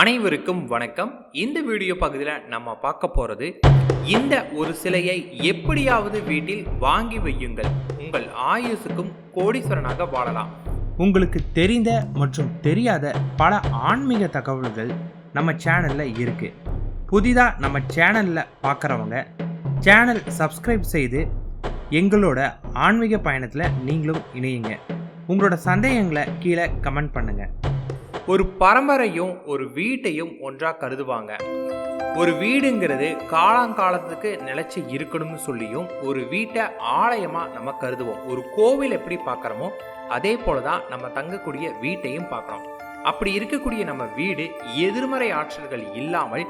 அனைவருக்கும் வணக்கம். இந்த வீடியோ பகுதியில் நம்ம பார்க்க போகிறது இந்த ஒரு சிலையை எப்படியாவது வீட்டில் வாங்கி வையுங்கள். உங்கள் ஆயுசுக்கும் கோடீஸ்வரனாக வாழலாம். உங்களுக்கு தெரிந்த மற்றும் தெரியாத பல ஆன்மீக தகவல்கள் நம்ம சேனலில் இருக்குது புதிதாக நம்ம சேனலில் பார்க்குறவங்க சேனல் சப்ஸ்கிரைப் செய்து எங்களோட ஆன்மீக பயணத்தில் நீங்களும் இணையுங்க. உங்களோட சந்தேகங்களை கீழே கமெண்ட் பண்ணுங்கள் ஒரு பரம்பரையும் ஒரு வீட்டையும் ஒன்றாக கருதுவாங்க. ஒரு வீடுங்கிறது காலாங்காலத்துக்கு நிலச்சி இருக்கணும்னு சொல்லியும் ஒரு வீட்டை ஆலயமாக நம்ம கருதுவோம். ஒரு கோவில் எப்படி பார்க்குறோமோ அதே போல தான் நம்ம தங்கக்கூடிய வீட்டையும் பார்க்குறோம். அப்படி இருக்கக்கூடிய நம்ம வீடு எதிர்மறை ஆற்றல்கள் இல்லாமல்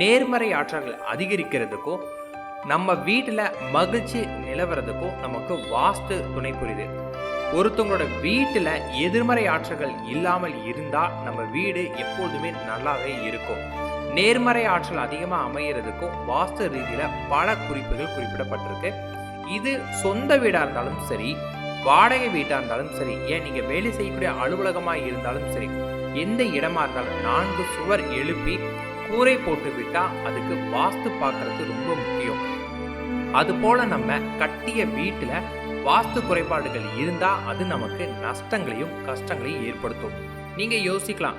நேர்மறை ஆற்றல்கள் அதிகரிக்கிறதுக்கும் நம்ம வீட்டில் மகிழ்ச்சி நிலவுறதுக்கும் நமக்கு வாஸ்து துணை புரியுது ஒருத்தவங்களோட வீட்டில் எதிர்மறை ஆற்றல்கள் இல்லாமல் இருந்தால் நம்ம வீடு எப்போதுமே நல்லாவே இருக்கும். நேர்மறை ஆற்றல் அதிகமாக அமையிறதுக்கும் வாஸ்து ரீதியில் பல குறிப்புகள் குறிப்பிடப்பட்டிருக்கு. இது சொந்த வீடாக இருந்தாலும் சரி வாடகை வீட்டாக இருந்தாலும் சரி ஏன் நீங்கள் வேலை செய்யக்கூடிய அலுவலகமாக இருந்தாலும் சரி எந்த இடமா இருந்தாலும் நான்கு சுவர் எழுப்பி கூரை போட்டு விட்டால் அதுக்கு வாஸ்து பார்க்கறது ரொம்ப முக்கியம். அதுபோல நம்ம கட்டிய வீட்டில் வாஸ்து குறைபாடுகள் இருந்தால் அது நமக்கு நஷ்டங்களையும் கஷ்டங்களையும் ஏற்படுத்தும். நீங்கள் யோசிக்கலாம்.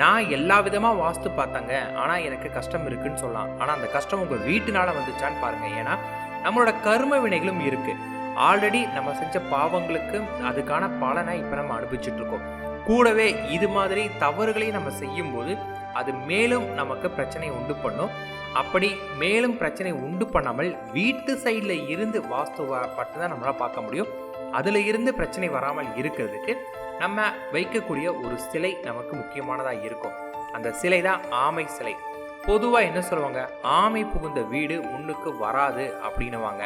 நான் எல்லா விதமாக வாஸ்து பார்த்தாங்க. ஆனால் எனக்கு கஷ்டம் இருக்குன்னு சொல்லலாம். ஆனால் அந்த கஷ்டம் உங்கள் வீட்டுனால வந்துச்சான்னு பாருங்கள் ஏன்னா நம்மளோட கர்ம வினைகளும் இருக்குது ஆல்ரெடி நம்ம செஞ்ச பாவங்களுக்கு அதுக்கான பலனை இப்போ நம்ம அனுபவிச்சுட்ருக்கோம் கூடவே இது மாதிரி தவறுகளை நம்ம செய்யும்போது அது மேலும் நமக்கு பிரச்சனை உண்டு பண்ணும். அப்படி மேலும் பிரச்சனை உண்டு பண்ணாமல் வீட்டு சைடில் இருந்து வாஸ்து பட்டு தான் நம்மளால் பார்க்க முடியும். அதில் இருந்து பிரச்சனை வராமல் இருக்கிறதுக்கு நம்ம வைக்கக்கூடிய ஒரு சிலை நமக்கு முக்கியமானதாக இருக்கும். அந்த சிலை தான் ஆமை சிலை. பொதுவாக என்ன சொல்லுவாங்க? ஆமை புகுந்த வீடு முன்னுக்கு வராது அப்படின்னுவாங்க.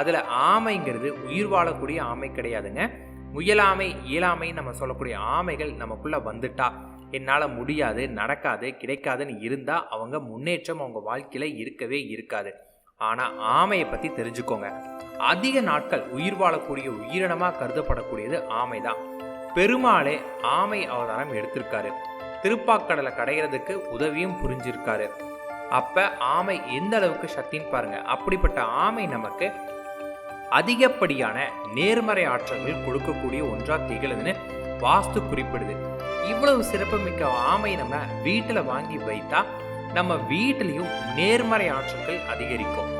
அதில் ஆமைங்கிறது உயிர் வாழக்கூடிய ஆமை கிடையாதுங்க. முயலாமை இயலாமை நம்ம சொல்லக்கூடிய ஆமைகள் நமக்குள்ளே வந்துட்டா. என்னால் முடியாது நடக்காது கிடைக்காதுன்னு இருந்தால் அவங்க முன்னேற்றம் அவங்க வாழ்க்கையில் இருக்கவே இருக்காது. ஆனால் ஆமையை பற்றி தெரிஞ்சுக்கோங்க. அதிக நாட்கள் உயிர் வாழக்கூடிய உயிரினமாக கருதப்படக்கூடியது ஆமை தான். பெருமாளே ஆமை அவதாரம் எடுத்திருக்காரு. திருப்பாக்கடலை கடைகிறதுக்கு உதவியும் புரிஞ்சிருக்காரு. அப்ப ஆமை எந்த அளவுக்கு சக்தின்னு பாருங்க. அப்படிப்பட்ட ஆமை நமக்கு அதிகப்படியான நேர்மறை ஆற்றல்கள் கொடுக்கக்கூடிய ஒன்றாக திகழுதுன்னு வாஸ்து குறிப்பிடுது. இவ்வளவு சிறப்புமிக்க ஆமை நம்ம வீட்டில் வாங்கி வைத்தா நம்ம வீட்டிலையும் நேர்மறை ஆற்றல்கள் அதிகரிக்கும்.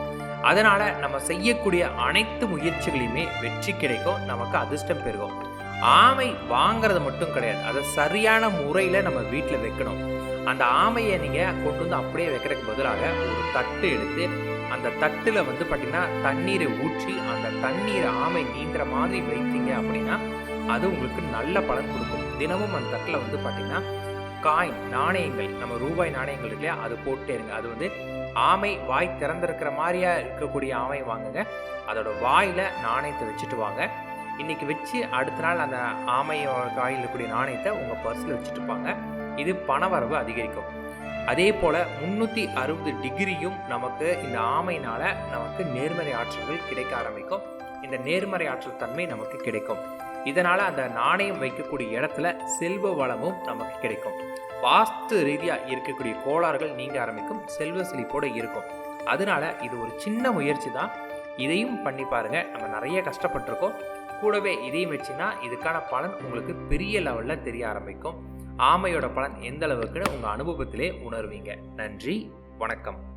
அதனால் நம்ம செய்யக்கூடிய அனைத்து முயற்சிகளையுமே வெற்றி கிடைக்கும் நமக்கு அதிர்ஷ்டம் பெருகும். ஆமை வாங்குறது மட்டும் கிடையாது. அதை சரியான முறையில் நம்ம வீட்டில் வைக்கணும். அந்த ஆமையை நீங்கள் கொண்டு வந்து அப்படியே வைக்கிறதுக்கு பதிலாக ஒரு தட்டு எடுத்து அந்த தட்டில் வந்து பார்த்தீங்கன்னா தண்ணீரை ஊற்றி அந்த தண்ணீரை ஆமை நீந்துற மாதிரி வைத்தீங்க அப்படின்னா அது உங்களுக்கு நல்ல பலன் கொடுக்கும். தினமும் அந்த தட்டில் வந்து பார்த்தீங்கன்னா காயின் நாணயங்கள் நம்ம ரூபாய் நாணயங்கள் இல்லையா? அது போட்டே இருங்க. அது வந்து ஆமை வாய் திறந்திருக்கிற மாதிரியா இருக்கக்கூடிய ஆமை வாங்குங்க. அதோட வாயில் நாணயத்தை வச்சுட்டு வாங்க. இன்னைக்கு வச்சு அடுத்த நாள் அந்த ஆமையோட காயில் இருக்கக்கூடிய நாணயத்தை உங்கள் பர்ஸில் வச்சுட்டு இது பணவரவு அதிகரிக்கும். அதே போல் முந்நூற்றி அறுபது டிகிரியும் நமக்கு இந்த ஆமையினால் நமக்கு நேர்மறை ஆற்றல்கள் கிடைக்க ஆரம்பிக்கும். இந்த நேர்மறை ஆற்றல் தன்மை நமக்கு கிடைக்கும். இதனால் அந்த நாணயம் வைக்கக்கூடிய இடத்துல செல்வ வளமும் நமக்கு கிடைக்கும். வாஸ்து ரீதியாக இருக்கக்கூடிய கோளாறுகள் நீங்க ஆரம்பிக்கும் செல்வ செழிப்போடு இருக்கும். அதனால இது ஒரு சின்ன முயற்சி தான். இதையும் பண்ணி பாருங்க. நம்ம நிறைய கஷ்டப்பட்டிருக்கோம். கூடவே இதையும் வச்சுன்னா இதுக்கான பலன் உங்களுக்கு பெரிய லெவலில் தெரிய ஆரம்பிக்கும். ஆமையோட பலன் எந்த அளவுக்குன்னு உங்கள் அனுபவத்திலே உணர்வீங்க. நன்றி வணக்கம்.